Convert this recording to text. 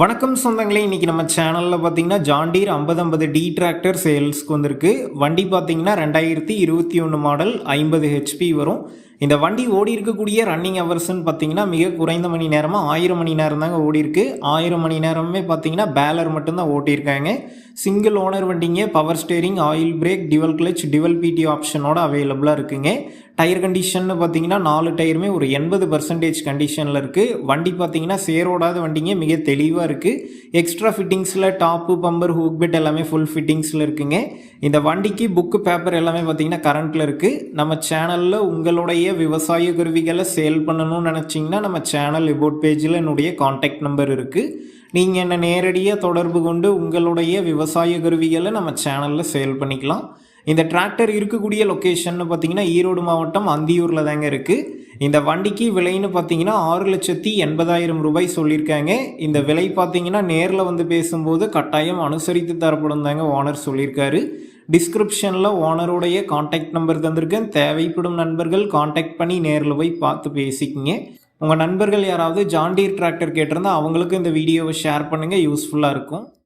வணக்கம் சொந்தங்களே இன்றைக்கி நம்ம சேனலில் பார்த்தீங்கன்னா ஜாண்டீர் ஐம்பது ஐம்பது டி டிராக்டர் சேல்ஸ்க்கு வந்திருக்கு. வண்டி பார்த்தீங்கன்னா ரெண்டாயிரத்தி இருபத்தி ஒன்று மாடல் ஐம்பது ஹெச்பி வரும். இந்த வண்டி ஓடி இருக்கக்கூடிய ரன்னிங் ஹவர்ஸ்னு பார்த்தீங்கன்னா மிக குறைந்த மணி நேரமாக ஆயிரம் மணி நேரம் தாங்க ஓடிருக்கு ஆயிரம் மணி நேரமே பார்த்தீங்கன்னா பேலர் மட்டும்தான் ஓட்டியிருக்காங்க. சிங்கிள் ஓனர் வண்டிங்க power steering oil brake dual clutch dual பிடி ஆப்ஷனோட அவைலபிளாக இருக்குங்க. டயர் கண்டிஷன்னு பார்த்தீங்கன்னா நாலு டயருமே ஒரு எண்பது பர்சன்டேஜ் கண்டிஷனில் இருக்குது வண்டி பார்த்தீங்கன்னா சேரோடாத வண்டிங்க மிக தெளிவாக இருக்குது எக்ஸ்ட்ரா ஃபிட்டிங்ஸில் டாப்பு பம்பர் ஹூக் பெட் எல்லாமே ஃபுல் ஃபிட்டிங்ஸில் இருக்குங்க. இந்த வண்டிக்கு புக்கு பேப்பர் எல்லாமே பார்த்தீங்கன்னா கரண்ட்டில் இருக்குது நம்ம சேனலில் உங்களுடைய விவசாய கருவிகளை சேல் பண்ணணும்னு நினச்சிங்கன்னா நம்ம சேனல் இபோட் பேஜில் என்னுடைய காண்டாக்ட் நம்பர் இருக்குது நீங்கள் என்னை நேரடியாக தொடர்பு கொண்டு உங்களுடைய விவசாய கருவிகளை நம்ம சேனலில் சேல் பண்ணிக்கலாம். இந்த டிராக்டர் இருக்கக்கூடிய லொக்கேஷன் பார்த்தீங்கன்னா ஈரோடு மாவட்டம் அந்தியூரில் தாங்க இருக்குது இந்த வண்டிக்கு விலைன்னு பார்த்தீங்கன்னா ஆறு லட்சத்தி எண்பதாயிரம் ரூபாய் சொல்லியிருக்காங்க. இந்த விலை பார்த்தீங்கன்னா நேரில் வந்து பேசும்போது கட்டாயம் அனுசரித்து தரப்படும் தாங்க ஓனர் சொல்லியிருக்காரு. டிஸ்கிரிப்ஷனில் ஓனருடைய காண்டாக்ட் நம்பர் தந்திருக்கேன். தேவைப்படும் நண்பர்கள் காண்டாக்ட் பண்ணி நேரில் போய் பார்த்து பேசிக்கிங்க. உங்கள் நண்பர்கள் யாராவது ஜாண்டீர் டிராக்டர் கேட்டிருந்தா அவங்களுக்கும் இந்த வீடியோவை ஷேர் பண்ணுங்கள் யூஸ்ஃபுல்லாக இருக்கும்.